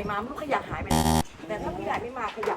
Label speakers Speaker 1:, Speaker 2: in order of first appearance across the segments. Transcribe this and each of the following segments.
Speaker 1: ญ่มาไม่รู้ขยะหายไปไหนแต่ถ้าผู้ใหญ่ไม่มาขยะ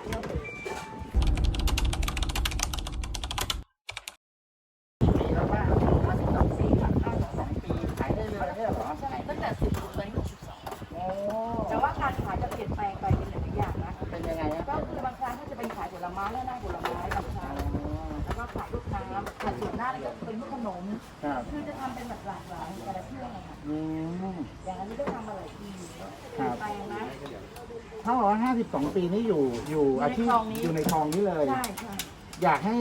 Speaker 2: อยู่อาชีพอยู่ในคลองนี้เลย
Speaker 1: ใช่ใช่
Speaker 2: อยากให้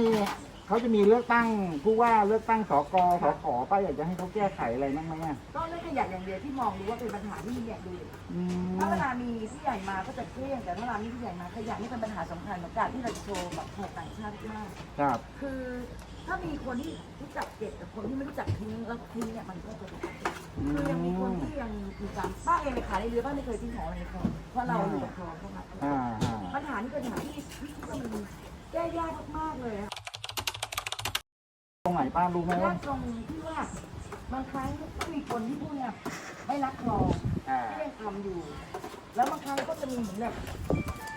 Speaker 2: เขาจะมีเลือกตั้งผู้ว่าเลือกตั้งสกสขป้าอยากจะให้เขาแก้ไขอะไรบ้างไหมอะ
Speaker 1: ก็เรื่องขยะอย่างเดียวที่มองดูว่าเป็นปัญหาที่เนี่ยดู
Speaker 2: อืม
Speaker 1: ถ้าเวลามีผู้ใหญ่มาก็จะเครียดแต่ถ้าเวลามีผู้ใหญ่มาขยะนี่เป็นปัญหาสำคัญของการที่เราจะโชว์แบบแขกต่างชาติมาก
Speaker 2: ครับ
Speaker 1: คือถ้ามีคนที่รู้จักเก็บกับคนที่ไม่รู้จักทิ้งแล้วทิ้งเนี่ยมันก็จะคือยังมีคนที่ยังมีการป้าเองไปขายในเรือบ้านไม่เคยทิ้งของอะไรในคลองเพราะเราอยู่กับคลองเข้ามา
Speaker 2: อ่าอ่า
Speaker 1: ปัญหานี้เป็นปัญหาที่ที่คิดว่ามันแก้ยากมากๆเลยอะ
Speaker 2: ตรงไหนป้ารู้ไหม
Speaker 1: ยา
Speaker 2: ว่า
Speaker 1: กตรงที่ว่าบางครั้งก็มีคนที่พวกเนี่ยไม่รักคลอง
Speaker 2: อ่า
Speaker 1: ที่ยังทำอยู่ แล้วบางครั้งก็จะมีเหมือนแบบ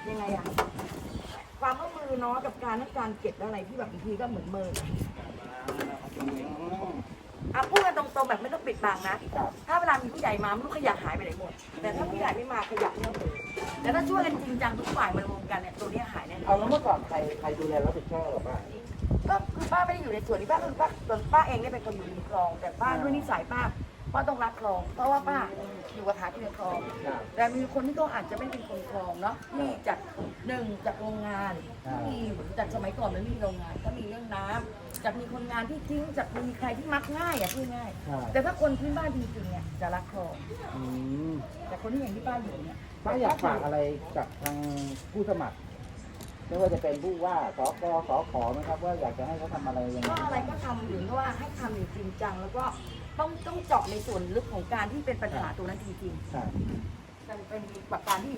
Speaker 1: ยังไงอะความร่วมมือเนาะกับการนักการเก็บและอะไรที่แบบบางทีก็เหมือนเมินอ่ะพูดกันตรงๆแบบไม่ต้องปิดบังนะ
Speaker 2: ครับ
Speaker 1: ถ้าเวลามีผู้ใหญ่มาไม่รู้ขยะหายไปไหนหมด แต่ถ้าผู้ใหญ่ไม่มาขยะเยอะเลยแต่ถ้าช่วยกันจริงจังทุกฝ่ายมารวมกันเนี่ยตัวเนี้ยหายแน่นอน
Speaker 2: เอาแล้วเมื่อก่อนใครใครดูแลรับผิดชอบหรอป้า
Speaker 1: ก็คือป้าไม่ได้อยู่ในส่วนนี้ป้าคือป้าส่วนป้าเองเนี่ยเป็นคนอยู่ในคลอง แต่ป้าด้วยนิสัยป้า ป้าต้องรักคลอง เพราะว่าป้าอยู่กับหาที่ในคลอง
Speaker 2: ครับ
Speaker 1: แต่มีคนที่ก็อาจจะไม่เป็นคนคลองเนาะที่จากหนึ่งจากโรงงาน
Speaker 2: อ่า
Speaker 1: ที่จากสมัยก่อนมันไม่มีโรงงาน ก็มีเรื่องน้ำจากมีคนงานที่ทิ้งจากมีใครที่มักง่ายอะพูดง่าย
Speaker 2: ครับ
Speaker 1: แต่ถ้าคนพื้นบ้านจริงๆเนี่ยจะรักคลอง
Speaker 2: อืม
Speaker 1: แต่คนที่อย่างที่ป้าอยู่เนี่ย
Speaker 2: ป้าอยากฝากอะไรกับทางผู้สมัคร ไม่ว่าจะเป็นผู้ว่าสกสขนะครับ ว่าอยากจะให้เขาทำอะไรยังไง
Speaker 1: ก็อะไรก็ทำหรือว่าให้ทำอย่างจริงจังแล้วก็ ต้องต้องเจาะในส่วนลึกของการที่เป็นปัญหาตัวนั้นจริงๆ
Speaker 2: ครับ
Speaker 1: มันเป็นแบบการที่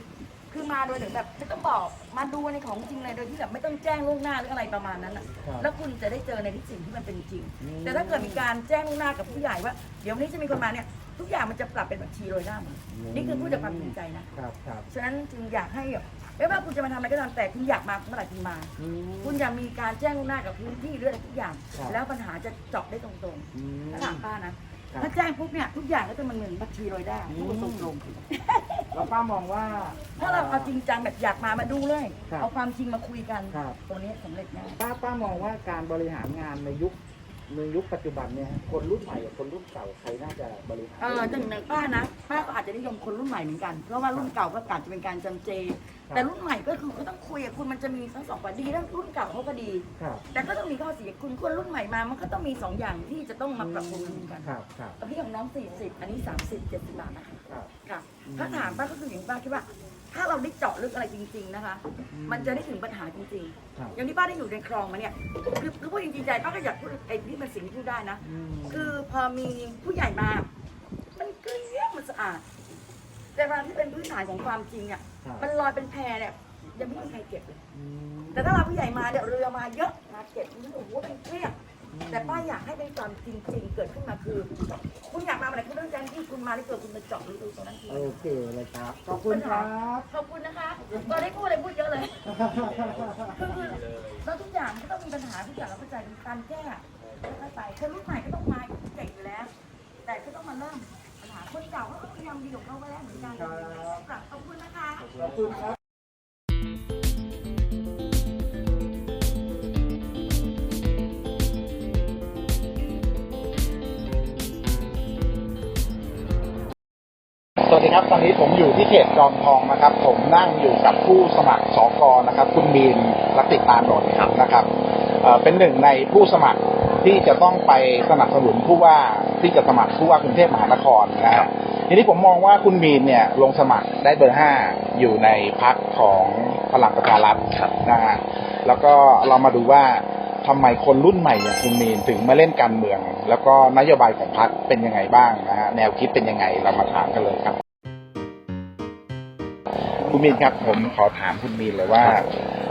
Speaker 1: คือมาโดยถึงแบบไม่ต้องบอกมาดูในของจริงเลยโดยที่แบบไม่ต้องแจ้งล่วงหน้าหรืออะไรประมาณนั้นอะ
Speaker 2: ครับ
Speaker 1: แล้วคุณจะได้เจอในที่สิ่งที่มันเป็นจริง
Speaker 2: อืม
Speaker 1: แต่ถ้าเกิดมีการแจ้งล่วงหน้ากับผู้ใหญ่ว่า เดี๋ยววันนี้จะมีคนมาเนี่ยทุกอย่างมันจะปรับเป็นบัญชีโรยหน้าหมดนี่คือพูดจากความจริงใจนะครับ
Speaker 2: ครับ
Speaker 1: ฉะนั้นจึงอยากให้ ไม่ว่าคุณจะมาทำอะไรก็ตามแต่คุณอยากมาเมื่อไหร่คุณมา
Speaker 2: อืม
Speaker 1: คุณอย่ามีการแจ้งล่วงหน้ากับพื้นที่หรืออะไรทุกอย่าง
Speaker 2: ครับ
Speaker 1: แล้วปัญหาจะเจาะได้ตรง
Speaker 2: อืม
Speaker 1: ๆถ้าถามป้านะ ครับ ถ้าแจ้งปุ๊บเนี่ยทุกอย่างก็จะมันเหมือนบัญชีโรยได้
Speaker 2: อืม
Speaker 1: พูดตรงๆ
Speaker 2: แล้วป้ามองว่า
Speaker 1: ถ้าเราเอาจริงจังแบบอยากมามาดูเลย
Speaker 2: ครับ
Speaker 1: เอาความจริงมาคุยกัน
Speaker 2: ครับ
Speaker 1: ตรงนี้สำเร็จแน่
Speaker 2: ป้าป้ามองว่าการบริหารงานในยุคในยุคปัจจุบันเนี่ยคนรุ่นใหม่กับคนรุ่นเก่าใครน่าจะบริหาร
Speaker 1: เออหนึ่งในป้านะป้าก็อาจจะนิยมคนรุ่นใหม่เหมือนกัน เพราะว่ารุ่นเก่าก็อาจจะเป็นการจำเจ
Speaker 2: ครับ
Speaker 1: แต่รุ่นใหม่ก็คือก็ต้องคุยกับคุณมันจะมีทั้งสองฝ่ายดีทั้งรุ่นเก่าเขาก็ดี
Speaker 2: ครับ
Speaker 1: แต่ก็ต้องมีข้อเสียคุณคนรุ่นใหม่มามันก็ต้องมีสองอย่างที่จะต้องมาปรับปรุงกัน
Speaker 2: ครับ ครับ
Speaker 1: แต่พี่ของน้องสี่สิบอันนี้สามสิบเจ็ดสิบบาทนะคะ
Speaker 2: ครับ
Speaker 1: ค่ะ
Speaker 2: อืม
Speaker 1: ถ้าถามป้าก็คืออย่างที่ป้าคิดว่า ถ้าเราได้เจาะลึกอะไรจริง ๆนะคะ
Speaker 2: อืม
Speaker 1: มันจะได้ถึงปัญหาจริงๆ
Speaker 2: ครับ
Speaker 1: อย่างที่ป้าได้อยู่ในคลองมาเนี่ยคือคือพูดจริงๆใจป้าก็อยากพูดไอ้ที่มันสิ่งที่พูดได้นะ
Speaker 2: อืม
Speaker 1: คือพอมีผู้ใหญ่มา มันเกลี้ยงมันสะอาด แต่เวลาที่เป็นพื้นฐานของความจริงอะ
Speaker 2: ครับ
Speaker 1: มันลอยเป็นแพเนี่ยยังไม่มีใครเก็บเลย
Speaker 2: อืม
Speaker 1: แต่ถ้าเราผู้ใหญ่มาเนี่ยเรือมาเยอะมาเก็บมันโอ้โหเป็นเกลี้ยงแต่ป้าอยากให้เป็นความจริง ๆ เกิดขึ้นมาคือ คุณอยากมาเมื่อไหร่คุณต้องแจ้งที่คุณมาที่เกิดคุณมาเจาะหรือดูตรงนั้นที
Speaker 2: โอเคเลยครับ ขอบคุณครับ
Speaker 1: ขอบคุณนะคะตอนได้พูดอะไรพูดเยอะเลย คือแล้วทุกอย่างก็ต้องมีปัญหาทุกอย่างเราเข้าใจมีการแก้ค่อยๆไปคนรุ่นใหม่ก็ต้องมาเก่งอยู่แล้ว แต่ก็ต้องมาเริ่มปัญหา คนเก่าเขาก็พยายามดีของเขาไว้แล้วเหมือนกัน
Speaker 2: ครับ
Speaker 1: ขอบคุณนะคะ
Speaker 2: ขอบคุณครับสวัสดีครับ ตอนนี้ผมอยู่ที่เขตจอมทองนะครับ ผมนั่งอยู่กับผู้สมัครสกนะครับ คุณมีนรัตติตานนท์นะครับเอ่อเป็นหนึ่งในผู้สมัคร ที่จะต้องไปสนับสนุนผู้ว่าที่จะสมัครผู้ว่ากรุงเทพมหานครนะฮะทีนี้ผมมองว่าคุณมีนเนี่ยลงสมัครได้เบอร์ห้าอยู่ในพักของพลังประชารัฐนะฮะแล้วก็เรามาดูว่าทำไมคนรุ่นใหม่อย่างคุณมีนถึงมาเล่นการเมือง แล้วก็นโยบายของพรรคเป็นยังไงบ้างนะฮะแนวคิดเป็นยังไงเรามาถามกันเลยครับ คุณมีนครับผมขอถามคุณมีนเลยว่า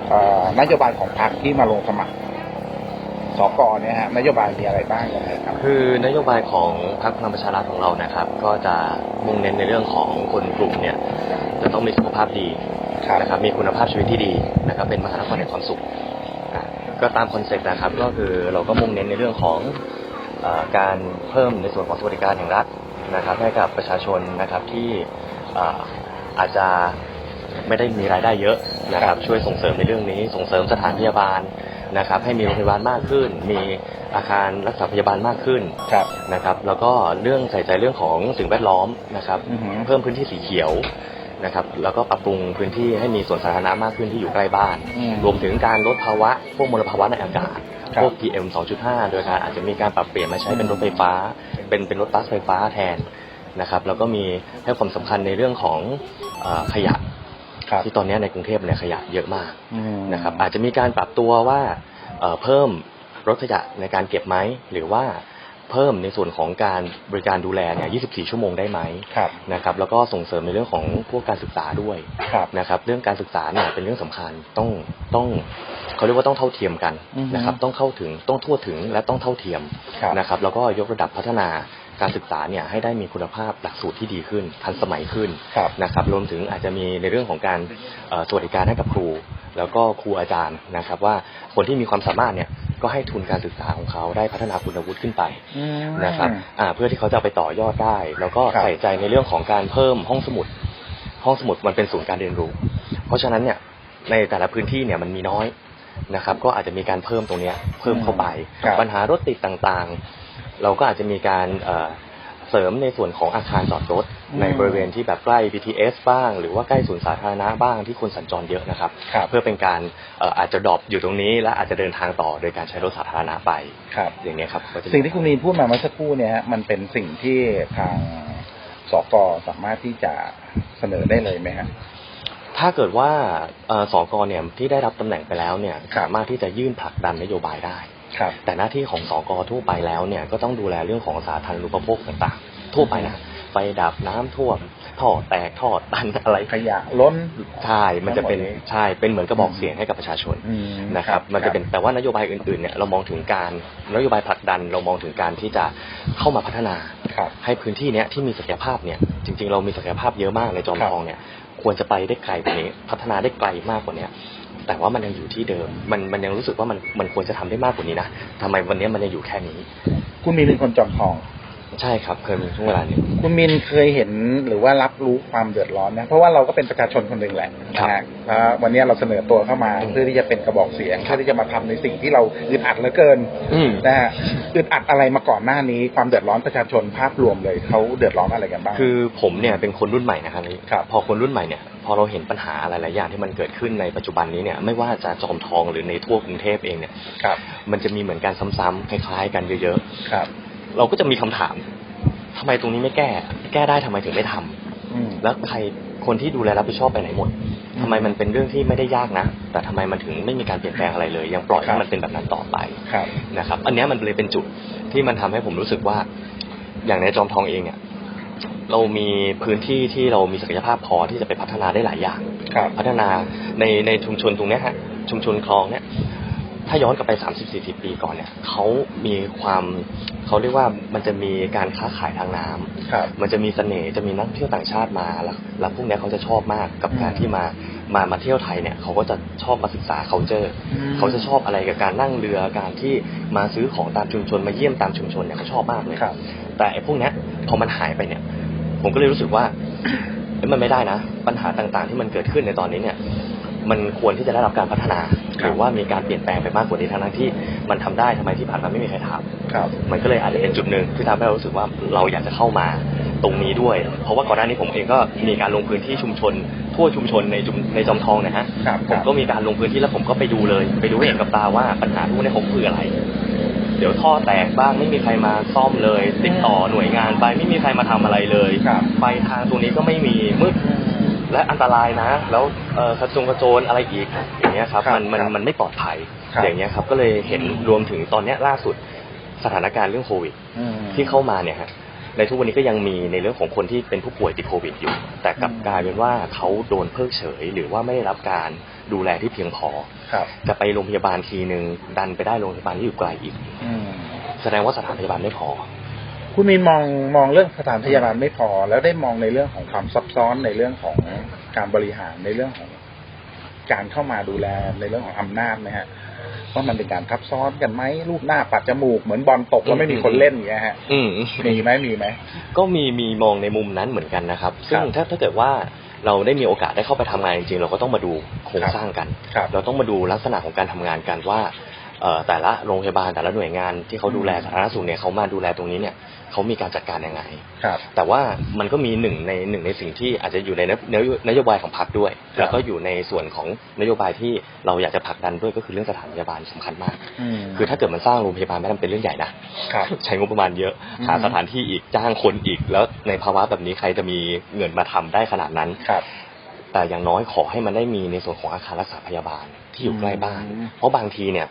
Speaker 2: เอ่อนโยบายของพรรคที่มาลงสมัคร สกเนี่ยฮะนโยบายมีอะไรบ้างยังไงครับ
Speaker 3: คือนโยบายของพรรคพลังประชารัฐของเรานะครับ ก็จะมุ่งเน้นในเรื่องของคนกลุ่มเนี่ยจะต้องมีสุขภาพดี
Speaker 2: ครับ
Speaker 3: นะครับมีคุณภาพชีวิตที่ดีนะครับเป็นมหานครแห่งความสุขอะก็ตามคอนเซ็ปต์นะครับก็คือเราก็มุ่งเน้นในเรื่องของเออการเพิ่มในส่วนของสวัสดิการแห่งรัฐนะครับให้กับประชาชนนะครับที่เอ่ออาจจะไม่ได้มีรายได้เยอะนะครับช่วยส่งเสริมในเรื่องนี้ส่งเสริมสถานพยาบาล นะครับให้มีโรงพยาบาลมากขึ้น มีอาคารรักษาพยาบาลมากขึ้น
Speaker 2: ครับ
Speaker 3: นะครับแล้วก็เรื่องใส่ใจเรื่องของสิ่งแวดล้อมนะครับ
Speaker 2: อือหือ
Speaker 3: เพิ่มพื้นที่สีเขียวนะครับแล้วก็ปรับปรุงพื้นที่ให้มีสวนสาธารณะมากขึ้นที่อยู่ใกล้บ้าน
Speaker 2: อืม
Speaker 3: รวมถึงการลดภาวะ พวกมลภาวะในอากาศ
Speaker 2: ครับ
Speaker 3: พวก PM 2.5 โดยการอาจจะมีการปรับเปลี่ยนมาใช้เป็นรถไฟฟ้า เป็นเป็นรถบัสไฟฟ้าแทนนะครับ แล้วก็มีให้ความสำคัญในเรื่องของเออขยะ
Speaker 2: ครับ
Speaker 3: ที่ตอนนี้ในกรุงเทพเนี่ยขยะเยอะมาก
Speaker 2: อืม
Speaker 3: นะครับอาจจะมีการปรับตัวว่าเอ่อเพิ่มรถขยะในการเก็บไหมหรือว่าเพิ่มในส่วนของการบริการดูแลเนี่ย 24 ชั่วโมงได้ไหม
Speaker 2: ครับ
Speaker 3: นะครับ แล้วก็ส่งเสริมในเรื่องของพวกการศึกษาด้วย
Speaker 2: ครับ
Speaker 3: นะครับ เรื่องการศึกษาเนี่ยเป็นเรื่องสำคัญ ต้อง ต้องเขาเรียกว่าต้องเท่าเทียมกัน
Speaker 2: อือฮึ
Speaker 3: นะครับ ต้องเข้าถึง ต้องทั่วถึง และต้องเท่าเทียม
Speaker 2: ครับ
Speaker 3: นะครับ แล้วก็ยกระดับพัฒนา การศึกษาเนี่ยให้ได้มีคุณภาพหลักสูตรที่ดีขึ้น ทันสมัยขึ้น
Speaker 2: ครับ
Speaker 3: นะครับรวมถึงอาจจะมีในเรื่องของการเอ่อสวัสดิการให้กับครู แล้วก็ครูอาจารย์นะครับ ว่าคนที่มีความสามารถเนี่ยก็ให้ทุนการศึกษาของเขาได้พัฒนาคุณวุฒิขึ้นไป
Speaker 2: อืม
Speaker 3: นะครับอ่าเพื่อที่เขาจะเอาไปต่อยอดได้ แล้วก็
Speaker 2: ครับ
Speaker 3: ใส่ใจในเรื่องของการเพิ่มห้องสมุด ห้องสมุดมันเป็นศูนย์การเรียนรู้ เพราะฉะนั้นเนี่ยในแต่ละพื้นที่เนี่ยมันมีน้อยนะครับ ก็อาจจะมีการเพิ่มตรงเนี้ยเพิ่มเข้าไป
Speaker 2: ครับ
Speaker 3: ปัญหารถติดต่างๆ เราก็อาจจะมีการเอ่อเสริมในส่วนของอาคารจอดรถ
Speaker 2: อืม
Speaker 3: ในบริเวณที่แบบใกล้ BTS บ้าง หรือว่าใกล้ศูนย์สาธารณะบ้างที่คนสัญจรเยอะนะครับ
Speaker 2: ครับ
Speaker 3: เพื่อเป็นการเอ่ออาจจะดรอปอยู่ตรงนี้ และอาจจะเดินทางต่อโดยการใช้รถสาธารณะไป
Speaker 2: ครับ
Speaker 3: อย่างเนี้ยครับก็จะ
Speaker 2: สิ่งที่คุณมีนพูดมาเมื่อสักครู่เนี่ยฮะมันเป็นสิ่งที่ทางสกสามารถที่จะเสนอได้เลยไหมฮะ
Speaker 3: ถ้าเกิดว่าเอ่อสกเนี่ยที่ได้รับตำแหน่งไปแล้วเนี่ย
Speaker 2: ครับ
Speaker 3: สามารถที่จะยื่นผลักดันนโยบายได้
Speaker 2: ครับ
Speaker 3: แต่หน้าที่ของสกทั่วไปแล้วเนี่ยก็ต้องดูแลเรื่องของสาธารณูปโภคต่างๆ ทั่วไปนะไฟดับน้ำท่วมท่อแตกท่อตันอะไร
Speaker 2: ขยะล้น
Speaker 3: ใช่มันจะเป็น
Speaker 2: ทั้งหมดนี้
Speaker 3: ใช่เป็นเหมือนกระบอกเสียงให้กับประชาชน
Speaker 2: อืม
Speaker 3: นะครับ มันจะเป็นแต่ว่านโยบายอื่นๆเนี่ยเรามองถึงการนโยบายผลักดันเรามองถึงการที่จะเข้ามาพัฒนา
Speaker 2: ครับ
Speaker 3: ให้พื้นที่เนี้ยที่มีศักยภาพเนี่ยจริง ๆ เรามีศักยภาพเยอะมากในจอม
Speaker 2: ครับ
Speaker 3: ทองเนี่ยควรจะไปได้ไกลกว่านี้ พัฒนาได้ไกลมากกว่านี้ แต่ว่ามันยังอยู่ที่เดิม มันมันยังรู้สึกว่ามันมันควรจะทำได้มากกว่านี้นะทำไมวันนี้มันยังอยู่แค่นี้
Speaker 2: คุณมีเป็นคนจอมทอง
Speaker 3: ใช่ครับเคยมีช่วงเวลาหนึ่ง
Speaker 2: คุณมินเคยเห็นหรือว่ารับรู้ความเดือดร้อนนะเพราะว่าเราก็เป็นประชาชนคนหนึ่งแหละ
Speaker 3: ครั
Speaker 2: นะ
Speaker 3: บ
Speaker 2: ฮะแล้ววันนี้เราเสนอตัวเข้ามา
Speaker 3: อืม
Speaker 2: เพื่อที่จะเป็นกระบอกเสียง
Speaker 3: ครับ
Speaker 2: เพื่อที่จะมาทำในสิ่งที่เราอึดอัดเหลือเกิน
Speaker 3: อืม
Speaker 2: นะฮะอึดอัดอะไรมาก่อนหน้านี้ ความเดือดร้อนประชาชนภาพรวมเลยเขาเดือดร้อนอะไรกันบ้าง
Speaker 3: คือผมเนี่ยเป็นคนรุ่นใหม่นะครับนี่
Speaker 2: ครับ
Speaker 3: พอคนรุ่นใหม่เนี่ยพอเราเห็นปัญหาอะไรหลายอย่างที่มันเกิดขึ้นในปัจจุบันนี้เนี่ยไม่ว่าจะจอมทองหรือในทั่วกรุงเทพเองเนี่ย
Speaker 2: ครับ
Speaker 3: มันจะมีเหมือนการซ้ำๆคล้ายๆ กันเยอะ
Speaker 2: ครับ
Speaker 3: ๆ เราก็จะมีคำถามทำไมตรงนี้ไม่แก้ แก้ได้ทำไมถึงไม่ทำ
Speaker 2: อืม
Speaker 3: แล้วใครคนที่ดูแลรับผิดชอบไปไหนหมดทำไมมันเป็นเรื่องที่ไม่ได้ยากนะ แต่ทำไมมันถึงไม่มีการเปลี่ยนแปลงอะไรเลย ยังปล่อย
Speaker 2: ครั
Speaker 3: ให้
Speaker 2: บ
Speaker 3: มันเป็นแบบนั้นต่อไป
Speaker 2: ครับ
Speaker 3: นะครับ อันเนี้ยมันเลยเป็นจุดที่มันทำให้ผมรู้สึกว่า อย่างในจอมทองเองเนี่ยเรามีพื้นที่ที่เรามีศักยภาพพอที่จะไปพัฒนาได้หลายอย่าง
Speaker 2: ครับ
Speaker 3: พัฒนาในในชุมชนตรงเนี้ยฮะชุมชนคลองเนี่ย ถ้าย้อนกลับไป30 40ปีก่อนเนี่ยเขามีความเขาเรียกว่ามันจะมีการค้าขายทางน้ำ
Speaker 2: ครับ
Speaker 3: มันจะมีเสน่ห์จะมีนักเที่ยวต่างชาติมาแล้วแล้วพวกเนี้ยเขาจะชอบมากกับ
Speaker 2: อืม
Speaker 3: การที่มามามาเที่ยวไทยเนี่ยเขาก็จะชอบมาศึกษา culture
Speaker 2: อืม
Speaker 3: เขาจะชอบอะไรกับการนั่งเรือการที่มาซื้อของตามชุมชนมาเยี่ยมตามชุมชนเนี่ยเขาชอบมากเลย
Speaker 2: ครับ
Speaker 3: แต่ไอ้พวกเนี้ยพอมันหายไปเนี่ย ผมก็เลยรู้สึกว่าเอ้ยมันไม่ได้นะ ปัญหาต่างๆที่มันเกิดขึ้นในตอนนี้เนี่ย มันควรที่จะได้รับการพัฒนา
Speaker 2: ครับ
Speaker 3: หรือว่ามีการเปลี่ยนแปลงไปมากกว่านี้ทั้งๆที่มันทำได้ทำไมที่ผ่านมาไม่มีใครทำ
Speaker 2: ครับ
Speaker 3: มันก็เลยอาจจะเป็นจุดหนึ่งที่ทำให้เรารู้สึกว่าเราอยากจะเข้ามาตรงนี้ด้วย เพราะว่าก่อนหน้านี้ผมเองก็มีการลงพื้นที่ชุมชน ทั่วชุมชนในจุมในจอมทองนะฮะ
Speaker 2: ครับ
Speaker 3: ผมก็มีการลงพื้นที่แล้วผมก็ไปดูเลย ไปดูให้เห็นกับตาว่าปัญหาพวกนี้เขาคืออะไรเดี๋ยวท่อแตกบ้างไม่มีใครมาซ่อมเลย ติดต่อหน่วยงานไปไม่มีใครมาทำอะไรเลย
Speaker 2: ครับ
Speaker 3: ไฟทางตรงนี้ก็ไม่มีมืด และอันตรายนะ แล้วเอ่อกระจงกระโจนอะไรอีกอย่างเงี้ยครับ
Speaker 2: ครับ
Speaker 3: มันมัน
Speaker 2: ครับ
Speaker 3: มันไม่ปลอดภัย
Speaker 2: ครับ
Speaker 3: อย่างเงี้ยครับ ก็เลยเห็นรวมถึงตอนเนี้ยล่าสุดสถานการณ์เรื่องโควิด
Speaker 2: อืม
Speaker 3: ที่เข้ามาเนี่ยฮะในทุกวันนี้ก็ยังมีในเรื่องของคนที่เป็นผู้ป่วยติดโควิดอยู่ แต่กลับ
Speaker 2: อืม
Speaker 3: กลายเป็นว่าเขาโดนเพิกเฉย หรือว่าไม่ได้รับการดูแลที่เพียงพอ
Speaker 2: ครับ
Speaker 3: จะไปโรงพยาบาลทีหนึ่งดันไปได้โรงพยาบาลที่อยู่ไกลอีก
Speaker 2: อืม
Speaker 3: แสดงว่าสถานพยาบาลไม่พอ
Speaker 2: คุณมีนมองมองเรื่องสถานพยาบาลไม่พอ แล้วได้มองในเรื่องของความซับซ้อนในเรื่องของการบริหารในเรื่องของการเข้ามาดูแลในเรื่องของอำนาจไหมฮะว่ามันเป็นการทับซ้อนกันไหมรูปหน้าปัดจมูกเหมือนบอลตกแล้วไม่มีคนเล่นอย่างเงี้ยฮะ
Speaker 3: อืม
Speaker 2: มีไหมมีไหม
Speaker 3: ก็มีมีมองในมุมนั้นเหมือนกันนะครับ ซึ่ง
Speaker 2: ครับ
Speaker 3: ถ้าถ้าเกิดว่าเราได้มีโอกาสได้เข้าไปทำงานจริงๆ เราก็ต้องมาดูโครงสร้างกัน
Speaker 2: ครับ
Speaker 3: เราต้องมาดูลักษณะของการทำงานกันว่าเอ่อ แต่ละโรงพยาบาลแต่ละหน่วยงานที่เขาดูแลสาธารณสุขเนี่ยเขามาดูแลตรงนี้เนี่ยเขามีการจัดการยังไง
Speaker 2: ครับ
Speaker 3: แต่ว่ามันก็มีหนึ่งในหนึ่งในสิ่งที่อาจจะอยู่ในนโนโยนโยบายของพรรคด้วย
Speaker 2: ครับ
Speaker 3: แล้วก็อยู่ในส่วนของนโยบายที่เราอยากจะผลักดันด้วยก็คือเรื่องสถานพยาบาลสำคัญมาก
Speaker 2: อืม
Speaker 3: คือถ้าเกิดมันสร้างโรงพยาบาลไม่ได้เป็นเรื่องใหญ่นะ
Speaker 2: ครับ
Speaker 3: ใช้งบประมาณเยอะ
Speaker 2: อืม
Speaker 3: หาสถานที่อีกจ้างคนอีก แล้วในภาวะแบบนี้ใครจะมีเงินมาทำได้ขนาดนั้น
Speaker 2: ครับ
Speaker 3: แต่อย่างน้อยขอให้มันได้มีในส่วนของอาคารรักษาพยาบาลที่อยู่ใกล้บ้าน
Speaker 2: อืม
Speaker 3: เพราะบางทีเนี่ย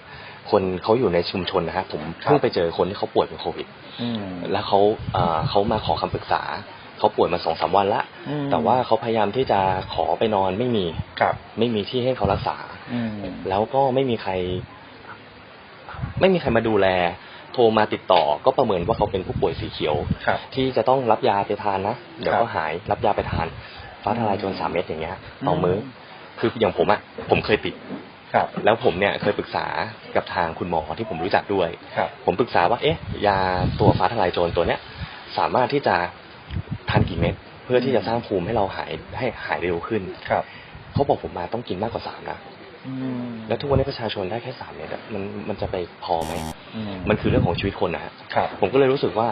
Speaker 3: คนเขาอยู่ในชุมชนนะฮะผมเพิ่งไปเจอคนที่เขาป่วยเป็นโควิด
Speaker 2: อืม
Speaker 3: แล้วเขาเอ่อเขามาขอคำปรึกษาเขาป่วยมาสองสามวันละ
Speaker 2: อืม
Speaker 3: แต่ว่าเขาพยายามที่จะขอไปนอนไม่มี
Speaker 2: ครับ
Speaker 3: ไม่มีที่ให้เขารักษา
Speaker 2: อืม
Speaker 3: แล้วก็ไม่มีใคร ไม่มีใครมาดูแล โทรมาติดต่อ ก็ประเมินว่าเขาเป็นผู้ป่วยสีเขียว
Speaker 2: ครับ
Speaker 3: ที่จะต้องรับยาไปทานนะเดี๋ยว
Speaker 2: ครับ
Speaker 3: ก็หายรับยาไปทานฟ้าทลายโจรสามเม็ดอย่างเงี้ยต่ออ
Speaker 2: ม
Speaker 3: มื้อคืออย่างผมอะผมเคยติด
Speaker 2: ครับ
Speaker 3: แล้วผมเนี่ยเคยปรึกษากับทางคุณหมอที่ผมรู้จักด้วย
Speaker 2: ครับ
Speaker 3: ผมปรึกษาว่าเอ๊ะยาตัวฟ้าทลายโจรตัวเนี้ยสามารถที่จะทานกี่เม็ดเพื่อที่จะสร้างภูมิให้เราหายให้หายเร็วขึ้น
Speaker 2: ครับ
Speaker 3: เขาบอกผมมาต้องกินมากกว่าสามนะ
Speaker 2: อืม
Speaker 3: แล้วทุกวันนี้ประชาชนได้แค่สามเม็ดอะมันมันจะไปพอไหม
Speaker 2: อืม
Speaker 3: มันคือเรื่องของชีวิตคนนะฮะ
Speaker 2: ครับ
Speaker 3: ผมก็เลยรู้สึกว่า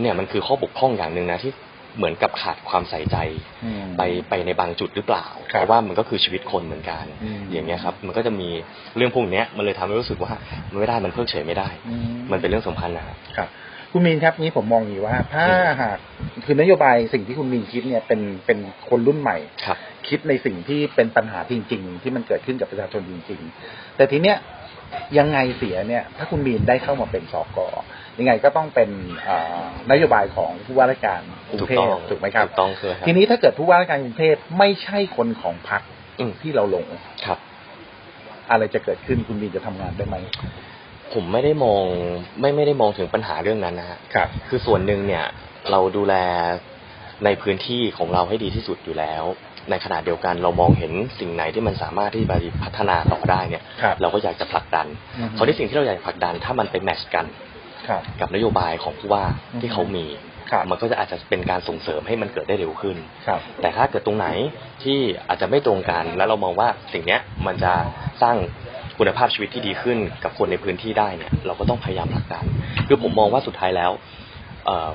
Speaker 3: เนี่ยมันคือข้อบกพร่องอย่างหนึ่งนะที่ เหมือนกับขาดความใส่ใจ
Speaker 2: อืม
Speaker 3: ไปไปในบางจุดหรือเปล่า
Speaker 2: ครับ
Speaker 3: เพราะว่ามันก็คือชีวิตคนเหมือนกัน
Speaker 2: อืม
Speaker 3: อย่างเงี้ยครับ มันก็จะมีเรื่องพวกเนี้ยมันเลยทำให้รู้สึกว่ามันไม่ได้มันเพิกเฉยไม่ได้
Speaker 2: อื
Speaker 3: มันเป็นเรื่องสำคัญนะฮะ
Speaker 2: ครับคุณมีนครับนี้ผมมองอย่างนี้ว่า ถ้าหากคือนโยบายสิ่งที่คุณมีนคิดเนี่ยเป็นเป็นคนรุ่นใหม่
Speaker 3: ครับ
Speaker 2: คิดในสิ่งที่เป็นปัญหาจริง ๆ ที่มันเกิดขึ้นกับประชาชนจริง ๆ แต่ทีเนี้ยยังไงเสียเนี่ย ถ้าคุณมีนได้เข้ามาเป็นสก ยังไงก็ต้องเป็นเอ่อนโยบายของผู้ว่าราชการกรุง
Speaker 3: ถูก
Speaker 2: เท
Speaker 3: ต้
Speaker 2: พ
Speaker 3: อง
Speaker 2: ถูกไหมครับ
Speaker 3: ถูกต้องคือครับ
Speaker 2: ทีนี้ถ้าเกิดผู้ว่าราชการกรุงเทพไม่ใช่คนของพรรค
Speaker 3: อืม
Speaker 2: ที่เราลง
Speaker 3: ครับ
Speaker 2: อะไรจะเกิดขึ้นคุณมีนจะทำงานได้ไหม
Speaker 3: ผมไม่ได้มองไม่ไม่ได้มองถึงปัญหาเรื่องนั้นนะฮะ
Speaker 2: ครับ
Speaker 3: คือส่วนหนึ่งเนี่ย เราดูแลในพื้นที่ของเราให้ดีที่สุดอยู่แล้ว ในขณะเดียวกันเรามองเห็นสิ่งไหนที่มันสามารถที่จะพัฒนาต่อได้เนี่ย
Speaker 2: ครับ
Speaker 3: เราก็อยากจะผลักดัน
Speaker 2: อือฮึ
Speaker 3: เพราะที่สิ่งที่เราอยากผลักดัน ถ้ามันไปแมทชกัน
Speaker 2: ครับ
Speaker 3: กับนโยบายของผู้ว่า
Speaker 2: อือฮึ
Speaker 3: ที่เขามี
Speaker 2: ครับ
Speaker 3: มันก็จะอาจจะเป็นการส่งเสริมให้มันเกิดได้เร็วขึ้น
Speaker 2: ครับ
Speaker 3: แต่ถ้าเกิดตรงไหนที่อาจจะไม่ตรงกัน แล้วเรามองว่าสิ่งเนี้ยมันจะสร้างคุณภาพชีวิตที่ดีขึ้นกับคนในพื้นที่ได้เนี่ย เราก็ต้องพยายามผลักดัน คือผมมองว่าสุดท้ายแล้วเอ่อ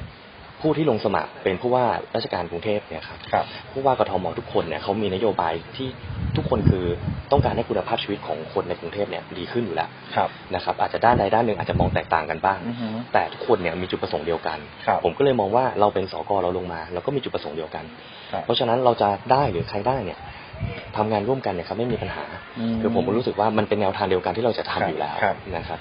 Speaker 3: ผู้ที่ลงสมัครเป็นผู้ว่าราชการกรุงเทพเนี่ยครับ
Speaker 2: ครับ
Speaker 3: ผู้ว่ากทมทุกคนเนี่ยเขามีนโยบายที่ทุกคนคือต้องการให้คุณภาพชีวิตของคนในกรุงเทพเนี่ยดีขึ้นอยู่แล้ว
Speaker 2: ครับ
Speaker 3: นะครับ อาจจะด้านใดด้านหนึ่งอาจจะมองแตกต่างกันบ้าง
Speaker 2: อือฮึ
Speaker 3: แต่ทุกคนเนี่ยมีจุดประสงค์เดียวกัน
Speaker 2: ครับ
Speaker 3: ผมก็เลยมองว่าเราเป็นสกเราลงมาเราก็มีจุดประสงค์เดียวกัน
Speaker 2: ครับ
Speaker 3: เพราะฉะนั้นเราจะได้หรือใครได้เนี่ยทำงานร่วมกันเนี่ยครับไม่มีปัญหา
Speaker 2: อืม
Speaker 3: คือผมก็รู้สึกว่ามันเป็นแนวทางเดียวกันที่เราจะทำ
Speaker 2: ครับ
Speaker 3: อยู่แล้ว
Speaker 2: ครับ
Speaker 3: นะครับ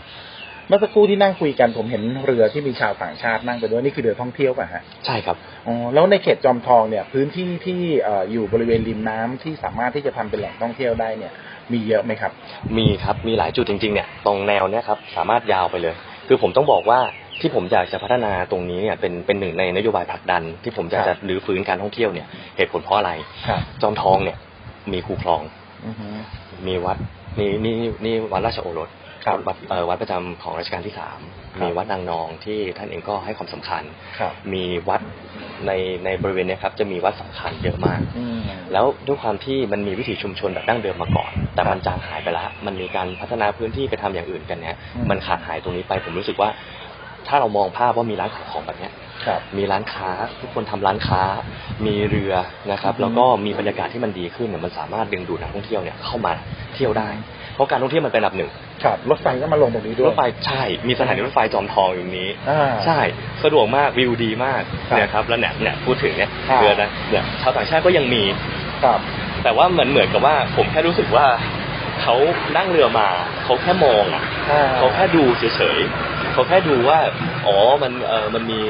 Speaker 2: เมื่อสักครู่ที่นั่งคุยกันผมเห็นเรือที่มีชาวต่างชาตินั่งไปด้วยนี่คือเรือท่องเที่ยวป่ะฮะ
Speaker 3: ใช่ครับ
Speaker 2: อ๋อแล้วในเขตจอมทองเนี่ย พื้นที่ที่เอ่ออยู่บริเวณริมน้ำที่สามารถที่จะทำเป็นแหล่งท่องเที่ยวได้เนี่ย มีเยอะไหมครับ
Speaker 3: มีครับมีหลายจุดจริงๆเนี่ยตรงแนวเนี่ยครับสามารถยาวไปเลย คือผมต้องบอกว่าที่ผมอยากจะพัฒนาตรงนี้เนี่ยเป็นเป็นหนึ่งในนโยบายผลักดัน ที่ผมอยาก
Speaker 2: ครั
Speaker 3: จะ
Speaker 2: บ
Speaker 3: รื้อฟื้นการท่องเที่ยวเนี่ยเหตุผลเพราะอะไร
Speaker 2: ครับ
Speaker 3: จอมทองเนี่ยมีคูคลอง
Speaker 2: อือฮึ
Speaker 3: มีวัดนี่นี่นี่วัดราชโอรส
Speaker 2: ครับ
Speaker 3: วัดเอ่อวัดประจำของรัชกาลที่สาม
Speaker 2: ครับ
Speaker 3: มีวัดนางนองที่ท่านเองก็ให้ความสำคัญ
Speaker 2: ครับ
Speaker 3: มีวัดในในบริเวณเนี้ครับจะมีวัดสำคัญเยอะมาก
Speaker 2: อืม
Speaker 3: แล้วด้วยความที่มันมีวิถีชุมชนแบบดั้งเดิมมาก่อน แต่
Speaker 2: ครับ
Speaker 3: มันจางหายไปแล้วมันมีการพัฒนาพื้นที่ไปทำอย่างอื่นกันเนี่ย
Speaker 2: อืม
Speaker 3: มันขาดหายตรงนี้ไปผมรู้สึกว่า ถ้าเรามองภาพว่ามีร้านขายของแบบเนี้ย
Speaker 2: ครับ
Speaker 3: มีร้านค้าทุกคนทำร้านค้า มีเรือนะครับ
Speaker 2: อืม
Speaker 3: แล้วก็มีบรรยากาศที่มันดีขึ้นเนี่ยมันสามารถดึงดูดนักท่องเที่ยวเนี่ยเข้ามาเที่ยวได้ เพราะการท่องเที่ยวมันเป็นอันดับหนึ่ง
Speaker 2: ครับรถไฟก็มาลงตรงนี้ด้ว
Speaker 3: ร
Speaker 2: ย
Speaker 3: ถไฟใช่มีสถานีรถไฟจอมทองอยู่ตรงนี้
Speaker 2: อ่า
Speaker 3: ใช่สะดวกมากวิวดีมาก
Speaker 2: ครับ
Speaker 3: เนี่ยครับแล้วเนี่ยเนี่ยพูดถึงเนี่ย
Speaker 2: ครับ
Speaker 3: เรือนะเนี่ยชาวต่างชาติก็ยังมี
Speaker 2: ครับ
Speaker 3: แต่ว่าเหมือนเหมือนกับว่าผมแค่รู้สึกว่าเขานั่งเรือมาเขาแค่มองอะ
Speaker 2: อ่า
Speaker 3: เขาแค่ดูเฉย เขาแค่ดูว่า อ๋อ มันเออมันมี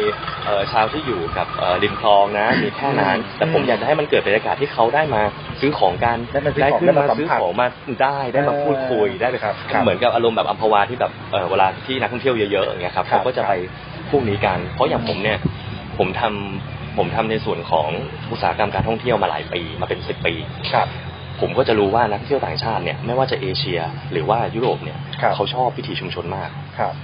Speaker 3: เออชาวที่อยู่กับเออริมคลองนะ มีแค่นั้นแต่ผมอยากจะให้มันเกิดบรรยากาศที่เขาได้มาซื้อของกัน
Speaker 2: ได้มาซื้อของ
Speaker 3: ขึ้น
Speaker 2: ได้มา
Speaker 3: มา
Speaker 2: สัม
Speaker 3: ซื้อ
Speaker 2: ผัส
Speaker 3: ของมาได้ได้มาพูดคุยได้ไป
Speaker 2: ครับครับ
Speaker 3: เหมือนกับอารมณ์แบบอัมพวาที่แบบเออเวลาที่นักท่องเที่ยวเยอะๆอย่างเงี้ยครับ
Speaker 2: ครับ
Speaker 3: เขาก็จะไปพวกนี้กัน เพราะอย่างผมเนี่ยผมทำผมทำในส่วนของอุตสาหกรรมการท่องเที่ยวมาหลายปีมาเป็นสิบปี
Speaker 2: ครับ
Speaker 3: ผมก็จะรู้ว่านักท่องเที่ยวต่างชาติเนี่ยไม่ว่าจะเอเชียหรือว่ายุโรปเนี่ย
Speaker 2: ครับ
Speaker 3: เขาชอบวิถีชุมชนมาก
Speaker 2: ครับ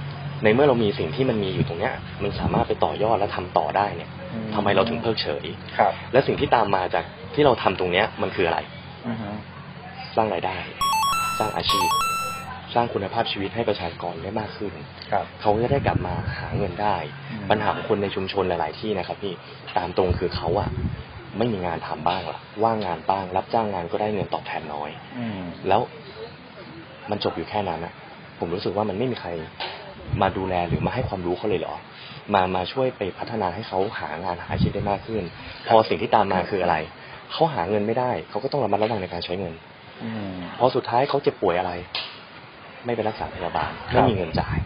Speaker 3: ในเมื่อเรามีสิ่งที่มันมีอยู่ตรงเนี้ย มันสามารถไปต่อยอดและทำต่อได้เนี่ย
Speaker 2: อืม
Speaker 3: ทำไมเราถึงเพิกเฉย
Speaker 2: ครับ
Speaker 3: และสิ่งที่ตามมาจากที่เราทำตรงเนี้ยมันคืออะไร
Speaker 2: อือฮึ
Speaker 3: สร้างรายได้ สร้างอาชีพ สร้างคุณภาพชีวิตให้ประชากรได้มากขึ้น
Speaker 2: ครับ
Speaker 3: เขาจะได้กลับมาหาเงินได้
Speaker 2: อืม
Speaker 3: ปัญหาของคนในชุมชนหลาย ๆ ที่นะครับพี่ตามตรงคือเขาอะไม่มีงานทำบ้างล่ะ ว่างงานบ้าง รับจ้างงานก็ได้เงินตอบแทนน้อย
Speaker 2: อืม
Speaker 3: แล้วมันจบอยู่แค่นั้นนะผมรู้สึกว่ามันไม่มีใคร มาดูแลหรือมาให้ความรู้เขาเลยเหรอ มามาช่วยไปพัฒนาให้เขาหางานหาอาชีพได้มากขึ้น พอสิ่งที่ตามมาคืออะไรเขาหาเงินไม่ได้เขาก็ต้องระมัดระวังในการใช้เงิน
Speaker 2: อืม
Speaker 3: พอสุดท้ายเขาเจ็บป่วยอะไร ไม่ไปรักษาพยาบาล
Speaker 2: ครับ
Speaker 3: ไม่มีเงินจ่าย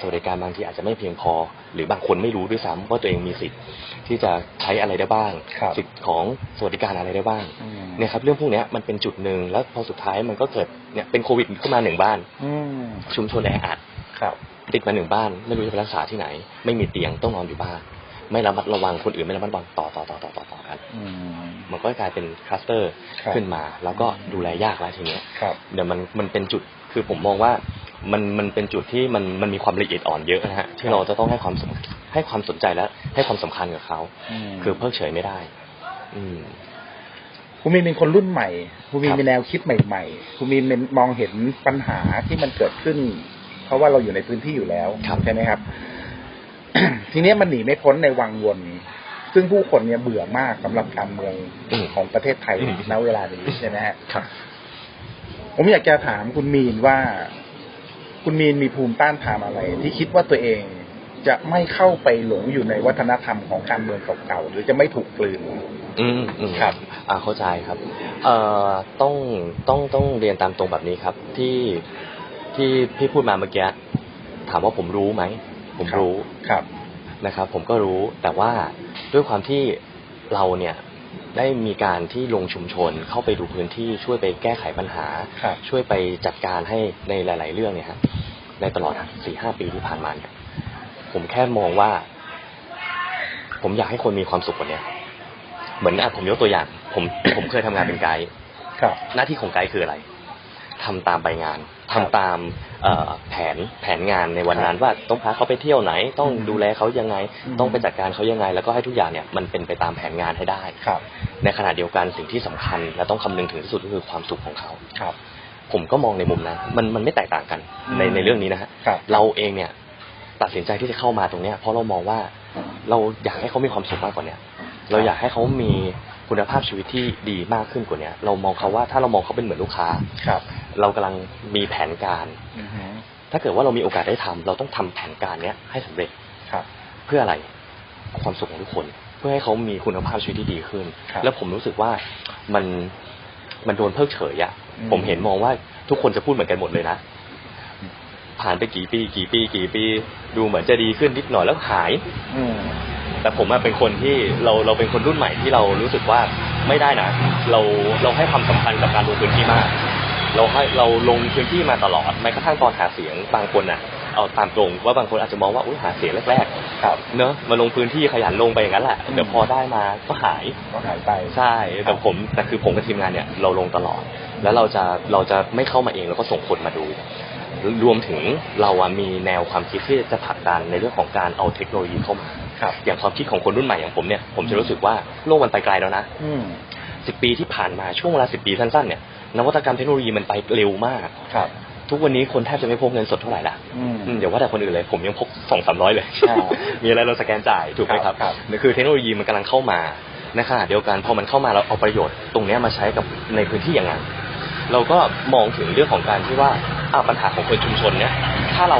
Speaker 3: สวัสดิการบางทีอาจจะไม่เพียงพอ หรือบางคนไม่รู้ด้วยซ้ำว่าตัวเองมีสิทธิ์ที่จะใช้อะไรได้บ้าง
Speaker 2: ครับ
Speaker 3: สิทธิ์ของสวัสดิการอะไรได้บ้าง
Speaker 2: อืม
Speaker 3: เนี่ยครับ เรื่องพวกเนี้ยมันเป็นจุดหนึ่งแล้วพอสุดท้ายมันก็เกิดเนี่ยเป็นโควิดขึ้นมาหนึ่งบ้าน
Speaker 2: อืม
Speaker 3: ชุมชนแออัด
Speaker 2: ครับ
Speaker 3: ติดมาหนึ่งบ้าน ไม่รู้จะไปรักษาที่ไหน ไม่มีเตียงต้องนอนอยู่บ้าน ไม่ระมัดระวังคนอื่นไม่ระมัดระวังต่อต่อต่อต่อต่อต่อกัน
Speaker 2: อืม
Speaker 3: มันก็กลายเป็นคลัสเตอร์
Speaker 2: ครับ
Speaker 3: ขึ้นมา แล้วก็ดูแลยากแล้วทีเนี้ย
Speaker 2: ครับ
Speaker 3: เดี๋ยวมันมันเป็นจุดคือผมมองว่ามันมันเป็นจุดที่มันมันมีความละเอียดอ่อนเยอะนะฮะที่เราจะต้องให้ความสำให้ความสนใจและให้ความสำคัญกับเขา
Speaker 2: ม
Speaker 3: คือเพิกเฉยไม่ได้ อืม
Speaker 2: คุณมีนเป็นคนรุ่นใหม่คุณมีน
Speaker 3: ครับ
Speaker 2: มีแนวคิดใหม่ๆคุณมีนเป็นมองเห็นปัญหาที่มันเกิดขึ้นเพ ราะว่าเราอยู่ในพื้นที่อยู่แล้วใช่ไหมครับ ทีเนี้ยมันหนีไม่พ้นในวังวนซึ่งผู้คนเนี่ยเบื่อมากสำหรับการเมือง
Speaker 3: อืม
Speaker 2: ของประเทศไทย
Speaker 3: อืม
Speaker 2: ณเวลานี้ใช่ไหมฮะ
Speaker 3: ครับ
Speaker 2: ผมอยากจะถามคุณมีนว่า คุณมีนมีภูมิต้านทานอะไร ที่คิดว่าตัวเองจะไม่เข้าไปหลงอยู่ในวัฒนธรรมของการเมืองเก่าๆหรือจะไม่ถูกกลืน
Speaker 3: อืมอืม
Speaker 2: ครับ
Speaker 3: อ่าเข้าใจครับ เอ่อต้องต้องต้องเรียนตามตรงแบบนี้ครับ ที่ ที่พี่พูดมาเมื่อกี้ถามว่าผมรู้ไหม ผมรู้
Speaker 2: ครับ
Speaker 3: นะครับ ผมก็รู้แต่ว่าด้วยความที่เราเนี่ยได้มีการที่ลงชุมชนเข้าไปดูพื้นที่ช่วยไปแก้ไขปัญหา
Speaker 2: ครับ
Speaker 3: ช่วยไปจัดการให้ในหลาย ๆ เรื่องเนี่ยฮะในตลอดสี่ห้าปีที่ผ่านมาเนี่ย ผมแค่มองว่า ผมอยากให้คนมีความสุขกว่าเนี้ยเหมือนอะผมยกตัวอย่าง ผมผมเคยทำงานเป็นไกด์
Speaker 2: ครับ
Speaker 3: หน้าที่ของไกด์คืออะไร ทำตามใบงานทำตามเอ่อแผนแผนงานในวันนั้นว่าต้องพาเขาไปเที่ยวไหน ต้อง
Speaker 2: อืม
Speaker 3: ดูแลเขายังไง
Speaker 2: อืม
Speaker 3: ต้องไปจัดการเขายังไง แล้วก็ให้ทุกอย่างเนี่ยมันเป็นไปตามแผนงานให้ได้
Speaker 2: ครับ
Speaker 3: ในขณะเดียวกันสิ่งที่สำคัญและต้องคำนึงถึงที่สุดก็คือความสุขของเขา
Speaker 2: ครับ
Speaker 3: ผมก็มองในมุมนั้นมันมันไม่แตกต่างกันใน
Speaker 2: อืม
Speaker 3: ในเรื่องนี้นะฮะ
Speaker 2: ครับ
Speaker 3: เราเองเนี่ยตัดสินใจที่จะเข้ามาตรงเนี้ยเพราะเรามองว่าเราอยากให้เขามีความสุขมากกว่าเนี้ยเราอยากให้เขามีคุณภาพชีวิตที่ดีมากขึ้นกว่าเนี้ยเรามองเขาว่าถ้าเรามองเขาเป็นเหมือนลูกค้า
Speaker 2: ครับ
Speaker 3: เรากำลังมีแผนการ
Speaker 2: อือฮึ
Speaker 3: ถ้าเกิดว่าเรามีโอกาสได้ทำเราต้องทำแผนการเนี้ยให้สำเร็จ
Speaker 2: ครับ
Speaker 3: เพื่ออะไรความสุขของทุกคน เพื่อให้เขามีคุณภาพชีวิตที่ดีขึ้น
Speaker 2: ครับ
Speaker 3: แล้วผมรู้สึกว่ามันมันโดนเพิกเฉยอะ
Speaker 2: อืม
Speaker 3: ผมเห็นมองว่าทุกคนจะพูดเหมือนกันหมดเลยนะผ่านไปกี่ปี กี่ปี กี่ปี ดูเหมือนจะดีขึ้นนิดหน่อยแล้วหาย
Speaker 2: อืม
Speaker 3: แต่ผมอะเป็นคนที่เราเราเป็นคนรุ่นใหม่ที่เรารู้สึกว่าไม่ได้นะ เราเราให้ความสำคัญกับการลงพื้นที่มาก เราให้เราลงพื้นที่มาตลอดแม้กระทั่งตอนหาเสียงบางคนอะเอาตามตรงว่าบางคนอาจจะมองว่าอุ้ยหาเสียงแรก
Speaker 2: ครับ
Speaker 3: ๆเนอะมาลงพื้นที่ขยันลงไปอย่างนั้นแหละ
Speaker 2: อืม
Speaker 3: เดี๋ยวพอได้มาก็หาย
Speaker 2: ก็หายไป
Speaker 3: ใช่แต่ผมแต่คือผมกับทีมงานเนี่ยเราลงตลอด แล้วเราจะเราจะไม่เข้ามาเองแล้วก็ส่งคนมาดู รวมถึงเราอะมีแนวความคิดที่จะผลักดันในเรื่องของการเอาเทคโนโลยีเข้ามา
Speaker 2: ครับ
Speaker 3: อย่างความคิดของคนรุ่นใหม่อย่างผมเนี่ยผมจะรู้สึกว่าโลกมันไปไกลแล้วนะ
Speaker 2: อืม
Speaker 3: สิบปีที่ผ่านมาช่วงเวลาสิบปีสั้นๆเนี่ยนวัตกรรมเทคโนโลยีมันไปเร็วมาก
Speaker 2: ครับ
Speaker 3: ทุกวันนี้คนแทบจะไม่พกเงินสดเท่าไหร่ละ
Speaker 2: อืม
Speaker 3: อืมเดี๋ยวว่าแต่คนอื่นเลย ผมยังพกสองสามร้อยเลย
Speaker 2: ครับ
Speaker 3: มีอะไรเราสแกนจ่ายถูกไหมครับ
Speaker 2: ครับ
Speaker 3: นี่คือเทคโนโลยีมันกำลังเข้ามาในขณะเดียวกันพอมันเข้ามาเราเอาประโยชน์ตรงเนี้ยมาใช้กับในพื้นที่อย่างไงเราก็มองถึงเรื่องของการที่ว่าอ่าปัญหาของคนชุมชนเนี่ยถ้าเรา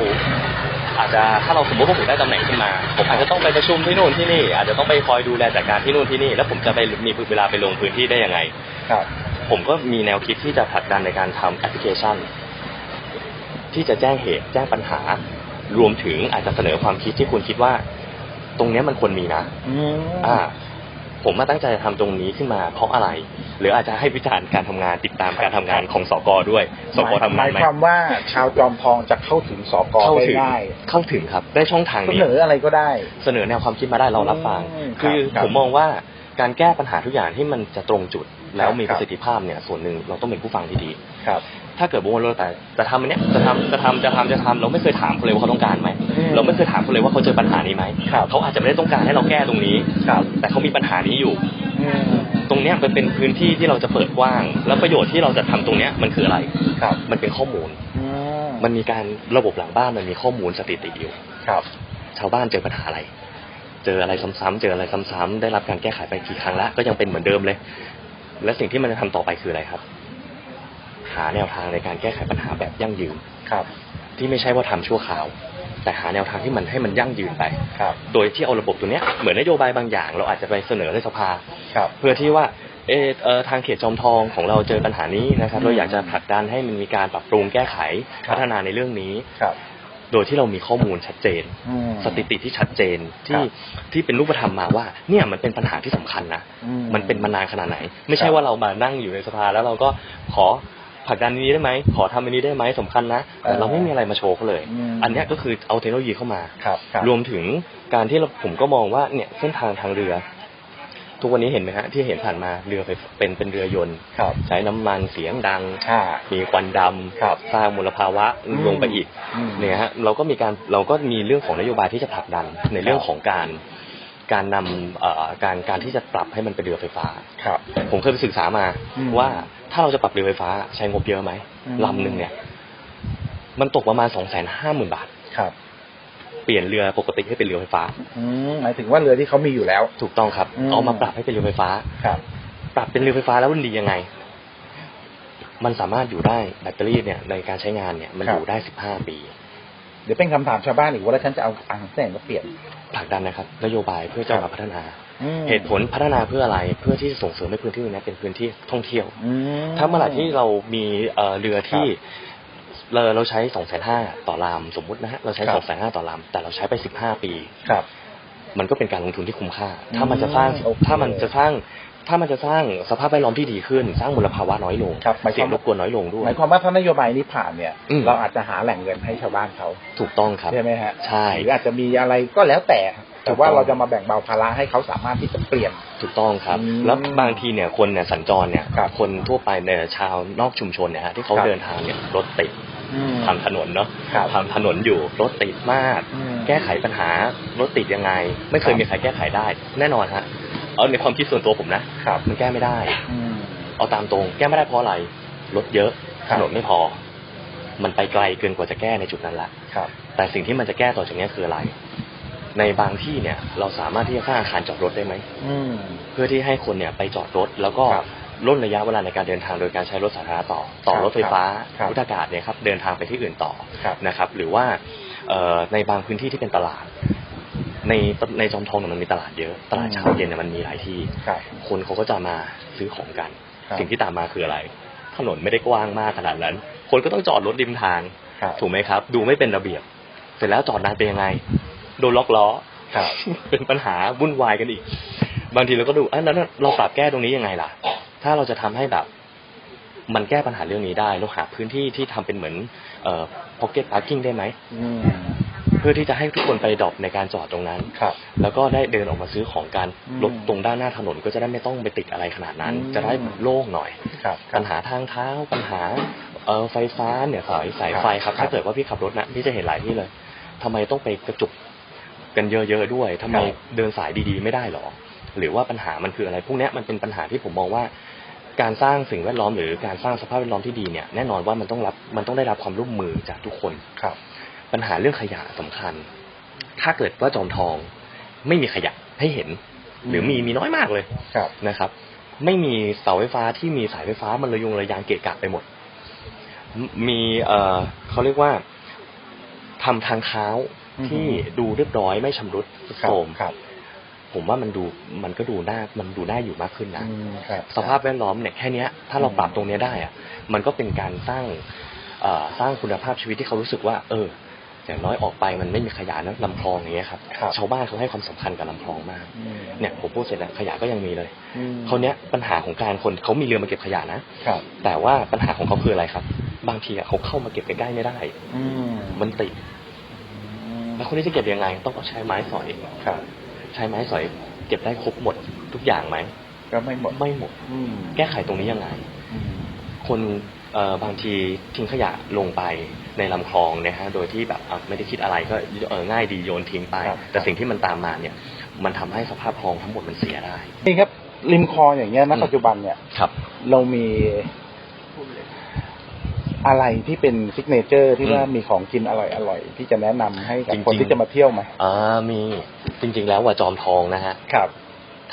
Speaker 3: อาจจะถ้าเราสมมติว่าผมได้ตำแหน่งขึ้นมา ผมอาจจะต้องไปประชุมที่นู่นที่นี่ อาจจะต้องไปคอยดูแลจัดการที่นู่นที่นี่ แล้วผมจะไปมีเวลาไปลงพื้นที่ได้ยังไง
Speaker 2: ครับ
Speaker 3: ผมก็มีแนวคิดที่จะผลักดันในการทำแอปพลิเคชัน ที่จะแจ้งเหตุแจ้งปัญหา รวมถึงอาจจะเสนอความคิดที่คุณคิดว่า ตรงเนี้ยมันควรมีนะ
Speaker 2: อืม
Speaker 3: อ่า ผมมาตั้งใจจะทำตรงนี้ขึ้นมาเพราะอะไร หรืออาจจะให้วิจารณ์การทำงานติดตามการทำงานของสกด้วยสกทำงานไหม
Speaker 2: หมายความว่าชาวจอมทองจะเข้าถึงสก
Speaker 3: เข้า
Speaker 2: ได้
Speaker 3: ถึง
Speaker 2: ง่าย
Speaker 3: เข้าถึงครับได้ช่องทาง
Speaker 2: เส
Speaker 3: นี้
Speaker 2: นออะไรก็ได้
Speaker 3: เสนอแนวความคิดมาได้เรารับฟัง
Speaker 2: อืม
Speaker 3: คือ
Speaker 2: ครับ
Speaker 3: ผมมองว่าการแก้ปัญหาทุกอย่างที่มันจะตรงจุดแล้วมี
Speaker 2: ค
Speaker 3: ป
Speaker 2: รับ
Speaker 3: ระสิทธิภาพเนี่ยส่วนหนึ่งเราต้องเป็นผู้ฟังที่ดี
Speaker 2: ครับ
Speaker 3: ถ้าเกิดว่าเราแต่จะทำอันเนี้ยจะทำจะทำจะทำจะทำเราไม่เคยถามเขาเลยว่าเขาต้องการไหม
Speaker 2: อืม
Speaker 3: เราไม่เคยถามเขาเลยว่าเขาเจอปัญหานี้ไหม
Speaker 2: ครับ
Speaker 3: เขาอาจจะไม่ได้ต้องการให้เราแก้ตรงนี้
Speaker 2: ครับ
Speaker 3: แต่เขามีปัญหานี้อยู่
Speaker 2: อืม
Speaker 3: ตรงเนี้ยมันเป็นพื้นที่ที่เราจะเปิดกว้าง แล้วประโยชน์ที่เราจะทำตรงเนี้ยมันคืออะไร
Speaker 2: ครับ
Speaker 3: มันเป็นข้อมูล
Speaker 2: อืม
Speaker 3: มันมีการระบบหลังบ้านมันมีข้อมูลสถิติอยู่
Speaker 2: ครับ
Speaker 3: ชาวบ้านเจอปัญหาอะไร เจออะไรซ้ำๆเจออะไรซ้ำๆได้รับการแก้ไขไปกี่ครั้งแล้วก็ยังเป็นเหมือนเดิมเลย และสิ่งที่มันจะทำต่อไปคืออะไรครับ หาแนวทางในการแก้ไขปัญหาแบบยั่งยืน
Speaker 2: ครับ
Speaker 3: ที่ไม่ใช่ว่าทำชั่วคราว แต่หาแนวทางที่มันให้มันยั่งยืนไป
Speaker 2: ครับ
Speaker 3: โดยที่เอาระบบตัวเนี้ยเหมือนนโยบายบางอย่าง เราอาจจะไปเสนอในสภา
Speaker 2: ครับ
Speaker 3: เพื่อที่ว่าเออเออทางเขตจอมทองของเราเจอปัญหานี้นะครับ
Speaker 2: อืม
Speaker 3: เราอยากจะผลักดันให้มันมีการปรับปรุงแก้ไข
Speaker 2: ครับ
Speaker 3: พัฒนาในเรื่องนี้
Speaker 2: ครับ
Speaker 3: โดยที่เรามีข้อมูลชัดเจน
Speaker 2: อืม
Speaker 3: สถิติที่ชัดเจนที่
Speaker 2: ครับ
Speaker 3: ที่เป็นรูปธรรมมาว่า เนี่ยมันเป็นปัญหาที่สำคัญนะ
Speaker 2: อื
Speaker 3: มันเป็นมานานขนาดไหน ไม่ใช่
Speaker 2: ครับ
Speaker 3: ว่าเรามานั่งอยู่ในสภาแล้วเราก็ขอ ผลักดันอันนี้ได้ไหมขอทำอันนี้ได้ไหมสำคัญนะแต่เราไม่มีอะไรมาโชว์เขาเลย
Speaker 2: อืม
Speaker 3: อันเนี้ยก็คือเอาเทคโนโลยีเข้ามา
Speaker 2: ครับครับ
Speaker 3: รวมถึงการที่เราผมก็มองว่าเนี่ยเส้นทางทางเรือ ทุกวันนี้เห็นไหมฮะที่เห็นผ่านมาเรือไปเป็นเป็นเรือยนต์
Speaker 2: ครับ
Speaker 3: ใช้น้ำมันเสียงดัง
Speaker 2: อ่า
Speaker 3: มีควันด
Speaker 2: ครับำ
Speaker 3: สร้างมลภาวะ
Speaker 2: อืม
Speaker 3: ลงไปอีก
Speaker 2: อืม
Speaker 3: เนี่ยฮะเราก็มีการเราก็มีเรื่องของนโยบายที่จะผลักดันในเรื่องของการ การนำเอ่อการการที่จะปรับให้มันเป็นเรือไฟฟ้า
Speaker 2: ครับ
Speaker 3: ผมเคยไปศึกษามา
Speaker 2: อืม
Speaker 3: ว่าถ้าเราจะปรับเรือไฟฟ้าใช้งบเยอะไหม
Speaker 2: อืม
Speaker 3: ลำหนึ่งเนี่ย มันตกประมาณสองแสนห้าหมื่นบาท
Speaker 2: ครับ
Speaker 3: เปลี่ยนเรือปกติให้เป็นเรือไฟฟ้า
Speaker 2: อืมหมายถึงว่าเรือที่เขามีอยู่แล้ว
Speaker 3: ถูกต้องครับ
Speaker 2: อืม
Speaker 3: เอามาปรับให้เป็นเรือไฟฟ้า
Speaker 2: ครับ
Speaker 3: ปรับเป็นเรือไฟฟ้าแล้วมันดียังไง มันสามารถอยู่ได้แบตเตอรี่เนี่ยในการใช้งานเนี่ย มัน
Speaker 2: ครับ
Speaker 3: อยู่ได้สิบห้าปี
Speaker 2: เดี๋ยวเป็นคำถามชาวบ้านอีกว่าแล้วฉันจะเอาอังแสงมาเปลี่ยน
Speaker 3: ผลักดันนะครับ นโยบายเพื่อจะ
Speaker 2: ครั
Speaker 3: มา
Speaker 2: บ
Speaker 3: พัฒนา
Speaker 2: อืม
Speaker 3: เหตุผลพัฒนาเพื่ออะไรเพื่อที่จะส่งเสริมให้พื้นที่นี้เป็นพื้นที่ท่องเที่ยว
Speaker 2: อืม
Speaker 3: ถ้าเมื่อไหร่ที่เรามีเอ่อเรือที่เราเราใช้สองแสนห้าต่อลำสมมุตินะฮะเราใช้
Speaker 2: ครั
Speaker 3: ส
Speaker 2: บ
Speaker 3: องแสนห้าต่อลำแต่เราใช้ไปสิบห้าปี
Speaker 2: ครับ
Speaker 3: มันก็เป็นการลงทุนที่คุ้มค่า ถ้ามันจะสร้าง
Speaker 2: โอเค
Speaker 3: ถ้ามันจะสร้าง ถ้ามันจะสร้างสภาพแวดล้อมที่ดีขึ้น สร้างมลภาวะน้อยลง
Speaker 2: ครับหมายความ
Speaker 3: เสียงรบกวนน้อยลงด้วย
Speaker 2: หมายความว่าถ้านโยบายนี้ผ่านเนี่ย
Speaker 3: อืม
Speaker 2: เราอาจจะหาแหล่งเงินให้ชาวบ้านเขา
Speaker 3: ถูกต้องครับ
Speaker 2: ใช่ไหมฮะ
Speaker 3: ใช่
Speaker 2: หรืออาจจะมีอะไรก็แล้วแต่
Speaker 3: ถู
Speaker 2: แต่
Speaker 3: กต้อง
Speaker 2: ว่าเราจะมาแบ่งเบาภาระให้เขาสามารถที่จะเปลี่ยน
Speaker 3: ถูกต้องครับ
Speaker 2: อืม
Speaker 3: แล้วบางทีเนี่ยคนเนี่ยสัญจรเนี่ย
Speaker 2: ครับ
Speaker 3: คนทั่วไปเนี่ยชาวนอกชุมชนเนี่ยฮะที่เขา
Speaker 2: ครับ
Speaker 3: เดินทางเนี่ยรถติด
Speaker 2: อืม
Speaker 3: ทำถนนเนาะ
Speaker 2: ครับ
Speaker 3: ทำถนนอยู่รถติดมาก
Speaker 2: อืม
Speaker 3: แก้ไขปัญหารถติดยังไง ไม่เคย
Speaker 2: ครับ
Speaker 3: มีใครแก้ไขได้ แน่นอนฮะ เอาในความคิดส่วนตัวผมนะครับ มันแก้ไม่ได้
Speaker 2: อืม
Speaker 3: เอาตามตรง แก้ไม่ได้เพราะอะไรรถเยอะ
Speaker 2: ครั
Speaker 3: ถ
Speaker 2: บ
Speaker 3: นนไม่พอ มันไปไกลเกินกว่าจะแก้ในจุดนั้นละ
Speaker 2: ครับ
Speaker 3: แต่สิ่งที่มันจะแก้ต่อจากนี้คืออะไร ในบางที่เนี่ย เราสามารถที่จะสร้างอาคารจอดรถได้ไหม
Speaker 2: อืม
Speaker 3: เพื่อที่ให้คนเนี่ยไปจอดรถแล้วก็
Speaker 2: ครับ
Speaker 3: ลดระยะเวลาในการเดินทางโดยการใช้รถสาธารณะต่อ ต่อ
Speaker 2: ครับ
Speaker 3: รถไฟฟ้า
Speaker 2: ครับ
Speaker 3: พุทธอากาศเนี่ยครับเดินทางไปที่อื่นต่อ
Speaker 2: ครับ
Speaker 3: นะครับ หรือว่าเอ่อในบางพื้นที่ที่เป็นตลาด ในในจอมทองเนี่ยมันมีตลาดเยอะ ตลาดเช้าเย็นเนี่ยมันมีหลายที่
Speaker 2: ครับ
Speaker 3: คนเขาก็จะมาซื้อของกัน
Speaker 2: ครับ
Speaker 3: สิ่งที่ตามมาคืออะไร ถนนไม่ได้กว้างมากขนาดนั้น คนก็ต้องจอดรถริมทาง
Speaker 2: ครับ
Speaker 3: ถูกไหมครับ ดูไม่เป็นระเบียบ เสร็จแล้วจอดนานเป็นยังไง โดนล็อกล้อ
Speaker 2: ครับ
Speaker 3: เป็นปัญหาวุ่นวายกันอีก บางทีเราก็ดูอะแล้วเราปรับแก้ตรงนี้ยังไงล่ะ ถ้าเราจะทำให้แบบ มันแก้ปัญหาเรื่องนี้ได้ เราหาพื้นที่ที่ทำเป็นเหมือนเอ่อ pocket parking ได้ไหม
Speaker 2: อืม
Speaker 3: เพื่อที่จะให้ทุกคนไปดรอปในการจอดตรงนั้น
Speaker 2: ครับ
Speaker 3: แล้วก็ได้เดินออกมาซื้อของกัน
Speaker 2: อืม
Speaker 3: รถตรงด้านหน้าถนนก็จะได้ไม่ต้องไปติดอะไรขนาดนั้น
Speaker 2: อืม
Speaker 3: จะได้โล่งหน่อย
Speaker 2: ครับ
Speaker 3: ปัญหาทางเท้าปัญหาเอ่อไฟฟ้าเนี่ยสายสายไฟครับ
Speaker 2: ครับ
Speaker 3: ถ้าเกิดว่าพี่ขับรถนะพี่จะเห็นหลายที่เลยทำไมต้องไปกระจุกกันเยอะๆด้วยทำไม
Speaker 2: ครับ
Speaker 3: เดินสายดีๆ ไม่ได้หรอ หรือว่าปัญหามันคืออะไร พวกเนี้ยมันเป็นปัญหาที่ผมมองว่า การสร้างสิ่งแวดล้อมหรือการสร้างสภาพแวดล้อมที่ดีเนี่ยแน่นอนว่ามันต้องรับมันต้องได้รับความร่วมมือจากทุกคน
Speaker 2: ครับ
Speaker 3: ปัญหาเรื่องขยะสำคัญ ถ้าเกิดว่าจอมทองไม่มีขยะให้เห็น หรือมีมีน้อยมากเลย
Speaker 2: ครับ
Speaker 3: นะครับ ไม่มีเสาไฟฟ้าที่มีสายไฟฟ้ามันระยงระยางเกะกะไปหมดมมีเอ่อเขาเรียกว่าทำทางเท้า
Speaker 2: อือฮึ
Speaker 3: ที่ดูเรียบร้อยไม่ชำรุดทรุด
Speaker 2: ครับ
Speaker 3: โทรม
Speaker 2: ครับ
Speaker 3: ผมว่ามันดูมันก็ดูน่ามันดูน่าอยู่มากขึ้นนะ
Speaker 2: อืมครับ
Speaker 3: สภาพแวดล้อมเนี่ยแค่เนี้ยถ้าเราปรับตรงเนี้ยได้อะมันก็เป็นการสร้างเอ่อสร้างคุณภาพชีวิตที่เขารู้สึกว่า เออ อย่างน้อยออกไปมันไม่มีขยะนะลำคลองอย่างเงี้ยครับ
Speaker 2: ครับ
Speaker 3: ชาวบ้านเขาให้ความสำคัญกับลำคลองมาก
Speaker 2: อืม
Speaker 3: เนี่ยผมพูดเสร็จแล้วขยะก็ยังมีเลย
Speaker 2: อืม
Speaker 3: เขาวเนี้ยปัญหาของการคนเขามีเรือมาเก็บขยะนะ
Speaker 2: ครับ
Speaker 3: แต่ว่าปัญหาของเขาคืออะไรครับ บางทีอะเขาเข้ามาเก็บใกล้ๆไม่ได้
Speaker 2: อืม
Speaker 3: มันติดแล้วคนนี้จะเก็บยังไง ต้องใช้ไม้สอย
Speaker 2: ครับ
Speaker 3: ใช้ไม้สอยเก็บได้ครบหมดทุกอย่างไหม
Speaker 2: ก็ไม่หมด
Speaker 3: ไม่หมด
Speaker 2: อืม
Speaker 3: แก้ไขตรงนี้ยังไง
Speaker 2: อืม
Speaker 3: คนเอ่อ บางทีทิ้งขยะลงไปในลำคลองนะฮะโดยที่แบบอะไม่ได้คิดอะไรก็เออง่ายดีโยนทิ้งไป
Speaker 2: ครับ
Speaker 3: แต่สิ่งที่มันตามมาเนี่ย มันทำให้สภาพคลองทั้งหมดมันเสียได้
Speaker 2: นี่ครับริมคลองอย่างเงี้ยณ
Speaker 3: อืม
Speaker 2: ปัจจุบันเนี่ย
Speaker 3: ครับ
Speaker 2: เรามีอะไรที่เป็นซิกเนเจอร์ที่ว่ามีของกินอร่อยๆที่จะแนะนำให้กับ
Speaker 3: จริงๆ
Speaker 2: คนที่จะมาเที่ยวไหม
Speaker 3: อ่ามีจริง ๆ แล้วว่าจอมทองนะฮะ
Speaker 2: ครับ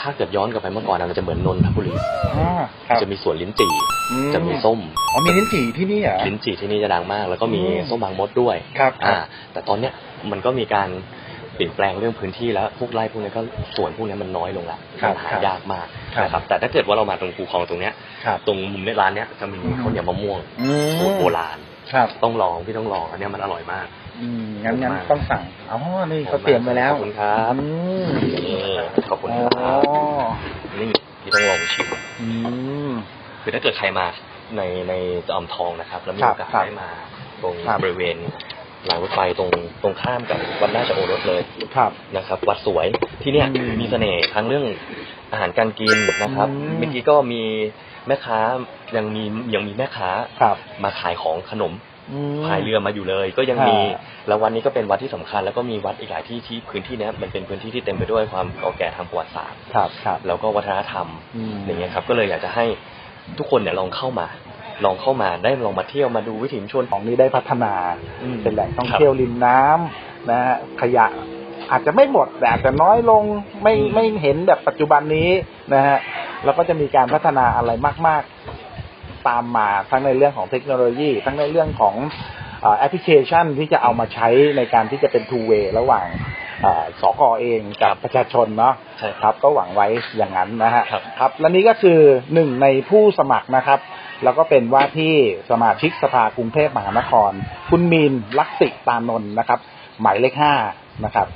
Speaker 3: ถ้าเกิดย้อนกลับไปเมื่อก่อนนะมันจะเหมือนนนทบุรี
Speaker 2: อ่าครับ
Speaker 3: จะมีสวนลิ้นจี่
Speaker 2: อื
Speaker 3: จะมีส้ม
Speaker 2: อ๋อมีลิ้นจี่ที่นี่เหรอ
Speaker 3: ลิ้นจี่ที่นี่จะดังมาก แล้วก็มี
Speaker 2: อืม
Speaker 3: ส้มบางมดด้วย
Speaker 2: ครับ
Speaker 3: อ่า แต่ตอนเนี้ยมันก็มีการเปลี่ยนแปลงเรื่องพื้นที่แล้วพวกไร่พวกนี้ก็ส่วนพวกนี้มันน้อยลงละ
Speaker 2: ครับ
Speaker 3: มันหายากมาก
Speaker 2: ครับ
Speaker 3: นะครับ แต่ถ้าเกิดว่าเรามาตรงคูคลองตรงเนี้ย
Speaker 2: ครับ
Speaker 3: ตรงมุมในร้านเนี้ยจะมี
Speaker 2: อืม
Speaker 3: ข้าวเหนียวมะม่วง
Speaker 2: อืม
Speaker 3: สูตรโบราณ
Speaker 2: ครับ
Speaker 3: ต้องลองพี่ต้องลองอันเนี้ยมันอร่อยมาก
Speaker 2: อืมงั้นงั้น
Speaker 3: มาก
Speaker 2: ต้องสั่งอ๋อนี่เขาเตรียมไว้แล้ว
Speaker 3: ขอบคุณครับ
Speaker 2: อืม
Speaker 3: นี่ขอบคุณ
Speaker 2: อ๋
Speaker 3: ครั
Speaker 2: อบ
Speaker 3: นี่พี่ต้องลองชิม
Speaker 2: อืม
Speaker 3: คือถ้าเกิดใครมาในในจอมทองนะครับ แล้วมี
Speaker 2: ครั
Speaker 3: โอบกาส
Speaker 2: ครับ
Speaker 3: ได้มาตรง
Speaker 2: ครับ
Speaker 3: บริเวณหลังรถไฟตรงตรงข้ามกับวัดราชโอรสเลย
Speaker 2: ครับ
Speaker 3: นะครับ วัดสวยที่เนี่ย
Speaker 2: อืม
Speaker 3: มีเสน่ห์ทั้งเรื่องอาหารการกินนะครับ
Speaker 2: อืม
Speaker 3: เมื่อกี้ก็มีแม่ค้ายังมียังมีแม่ค้า
Speaker 2: ครับ
Speaker 3: มาขายของขนม
Speaker 2: ม
Speaker 3: พายเรือมาอยู่เลย ก็ยังมี
Speaker 2: อ่า
Speaker 3: แล้ววันนี้ก็เป็นวัดที่สำคัญ แล้วก็มีวัดอีกหลายที่ที่พื้นที่เนี้ยมันเป็นพื้นที่ที่เต็มไปด้วยความเก่าแก่ทางประวัติศาสตร์
Speaker 2: ครับครับ
Speaker 3: แล้วก็วัฒนธรรม
Speaker 2: อืม
Speaker 3: อย่างเงี้ยครับ ก็เลยอยากจะให้ทุกคนเนี่ยลองเข้ามาลองเข้ามาได้ลองมาเที่ยวมาดูวิถีชุมชน
Speaker 2: ของนี้ได้พัฒนา
Speaker 3: อืม
Speaker 2: เป็นแหล่งท่อง
Speaker 3: ครับ
Speaker 2: เที่ยวริมน้ำนะฮะขยะอาจจะไม่หมดแต่อาจจะน้อยลงไม่
Speaker 3: อืม
Speaker 2: ไม่เห็นแบบปัจจุบันนี้นะฮะแล้วก็จะมีการพัฒนาอะไรมาก ๆ ตามมาทั้งในเรื่องของเทคโนโลยี ทั้งในเรื่องของเอ่อแอปพลิเคชันที่จะเอามาใช้ในการที่จะเป็น two way ระหว่างเอ่อสกเองกับประชาชนเนาะ
Speaker 3: ใช่
Speaker 2: ครับ ก็หวังไว้อย่างนั้นนะฮะ
Speaker 3: ครับ
Speaker 2: ครับและนี่ก็คือหนึ่งในผู้สมัครนะครับ แล้วก็เป็นว่าที่สมาชิกสภากรุงเทพมหานคร คุณมีนลักษิตตานนท์นะครับ หมายเลขห้านะครับ